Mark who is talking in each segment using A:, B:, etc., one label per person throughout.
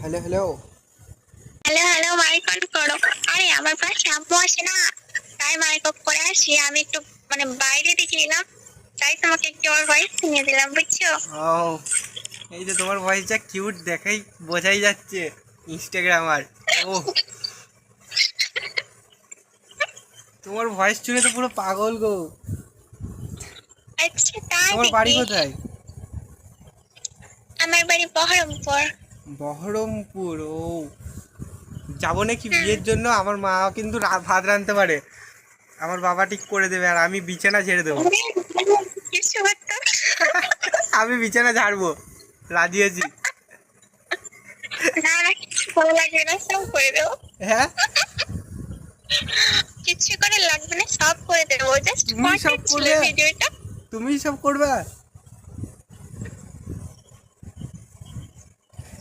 A: Hello hello
B: hello hello mic on করো। আরে আমার পাশে আম্মু আসে না। তাই মাইক অফ করে আসি। আমি একটু মানে বাইরে দিকে এলাম তাই তোমাকে একটু আমার ভয়েস শুনিয়ে দিলাম বুঝছ?
A: ও এই যে তোমার ভয়েস যা কিউট দেখাই বোঝাই যাচ্ছে ইনস্টাগ্রামার ও তোমার ভয়েস শুনে তো পুরো পাগল গো।
B: আচ্ছা তাই
A: তোমার বাড়ি? কোথায়?
B: আমার বাড়ি বহরমপুর।
A: বহরমপুর ও। যাব নাকি বিয়ের জন্য? আমার মা কিন্তু ভাত রাঁধতে পারে। আমার বাবা ঠিক করে দেবে আর আমি বিছানা ঝেড়ে দেবো। আমি বিছানা ঝাড়বো। রাজি আছি।
B: করে লাগবে না সব করে দেবো।
A: হ্যাঁ?
B: কিছু করে লাগবে না সব করে দেবো। জাস্ট
A: তুমি সব
B: ছিল
A: করবে?
B: ভিডিওটা
A: তুমি সব করবে?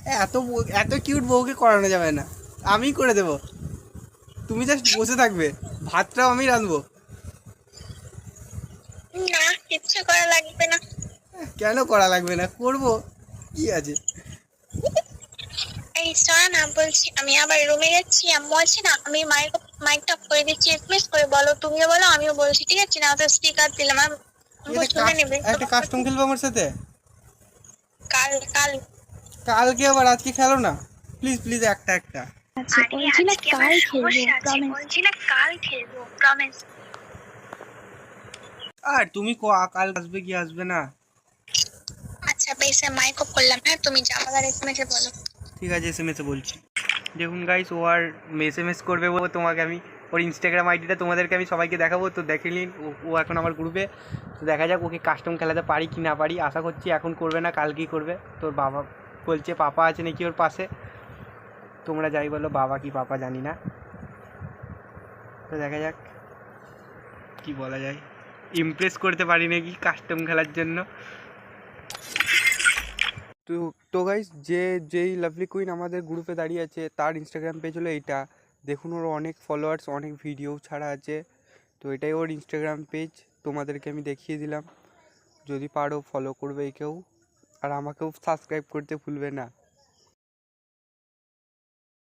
A: এত এত কিউট বউকে করানো যাবে না। আমি করে দেব। তুমি জাস্ট বসে থাকবে। ভাতটাও আমি রাঁধবো।
B: না কিচ্ছু করা লাগবে না।
A: কেন করা লাগবে না? করব। কি আছে?
B: এই না বলছি আমি আবার রুমে যাচ্ছি আম্মু আছে না আমি মাইক মাইকটা করে দিচ্ছি এসএমএস করে বলো তুমিও বলো আমিও বলছি ঠিক আছে? না তো স্পিকার দিলাম আর আম্মু
A: একটা
B: শুনে নেবে।
A: একটা কাস্টম খেলব আমার সাথে?
B: কাল কাল।
A: কালকে আবার আজকে খেলো না? প্লিজ প্লিজ একটা একটা।
C: আচ্ছা বলছি না কাল খেলব
B: বলছি না কাল খেলব প্রমিস
A: আর তুমি ক- কাল আসবে কি আসবে না?
B: আচ্ছা বেশ মাইক অফ করলাম। হ্যাঁ তুমি যাব আর এসএমএস এ বলো।
A: ঠিক আছে এস এম এসে বলছি। দেখুন গাইস ও আর এস এম এস করবে ও তোমাকে আমি ওর ইনস্টাগ্রাম আইডিটা তোমাদেরকে আমি সবাইকে দেখাবো। তো দেখে নিন ও- ও এখন আমার গ্রুপে তো দেখা যাক ওকে কাস্টম খেলাতে পারি কি না পারি। আশা করছি এখন করবে না কালকেই করবে। তোর বাবা বলছে, পাপা আছে নাকি ওর পাশে? তোমরা যাই বলো, বাবা কি পাপা জানি না। তো দেখা যাক, কি বলা যায়। ইমপ্রেস করতে পারি নাকি কাস্টম খেলার জন্য? তো তো গাইস যে, যেই লাভলি কুইন আমাদের গ্রুপে দাঁড়িয়ে আছে, তার ইনস্টাগ্রাম পেজ হলো এইটা। দেখুন, ওর অনেক ফলোয়ার্স অনেক ভিডিও ছাড়া আছে। তো এটাই ওর ইনস্টাগ্রাম পেজ তোমাদেরকে আমি দেখিয়ে দিলাম। যদি পারো ফলো করবে কেউ। আর আমাকেও সাবস্ক্রাইব করতে ভুলবে না।